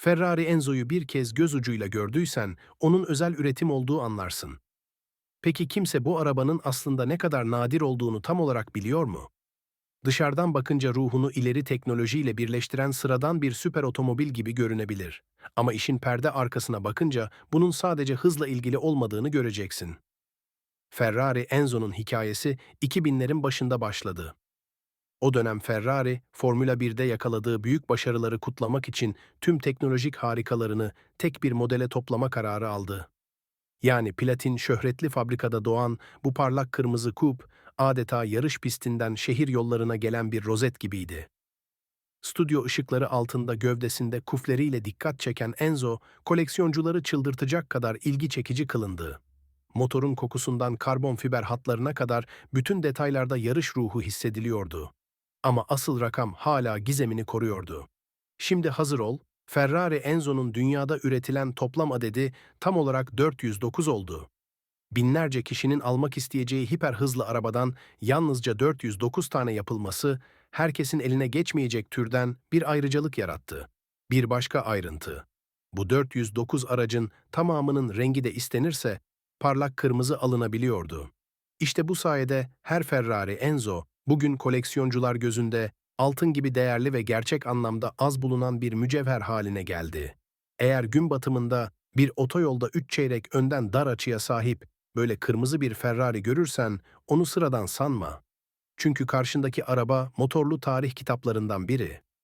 Ferrari Enzo'yu bir kez göz ucuyla gördüysen, onun özel üretim olduğu anlarsın. Peki kimse bu arabanın aslında ne kadar nadir olduğunu tam olarak biliyor mu? Dışarıdan bakınca ruhunu ileri teknolojiyle birleştiren sıradan bir süper otomobil gibi görünebilir. Ama işin perde arkasına bakınca bunun sadece hızla ilgili olmadığını göreceksin. Ferrari Enzo'nun hikayesi 2000'lerin başında başladı. O dönem Ferrari, Formula 1'de yakaladığı büyük başarıları kutlamak için tüm teknolojik harikalarını tek bir modele toplama kararı aldı. Yani platin şöhretli fabrikada doğan bu parlak kırmızı kup, adeta yarış pistinden şehir yollarına gelen bir rozet gibiydi. Stüdyo ışıkları altında gövdesinde kufleriyle dikkat çeken Enzo, koleksiyoncuları çıldırtacak kadar ilgi çekici kılındı. Motorun kokusundan karbon fiber hatlarına kadar bütün detaylarda yarış ruhu hissediliyordu. Ama asıl rakam hala gizemini koruyordu. Şimdi hazır ol, Ferrari Enzo'nun dünyada üretilen toplam adedi tam olarak 409 oldu. Binlerce kişinin almak isteyeceği hiper hızlı arabadan yalnızca 409 tane yapılması, herkesin eline geçmeyecek türden bir ayrıcalık yarattı. Bir başka ayrıntı. Bu 409 aracın tamamının rengi de istenirse parlak kırmızı alınabiliyordu. İşte bu sayede her Ferrari Enzo bugün koleksiyoncular gözünde altın gibi değerli ve gerçek anlamda az bulunan bir mücevher haline geldi. Eğer gün batımında bir otoyolda üç çeyrek önden dar açıya sahip böyle kırmızı bir Ferrari görürsen onu sıradan sanma. Çünkü karşındaki araba motorlu tarih kitaplarından biri.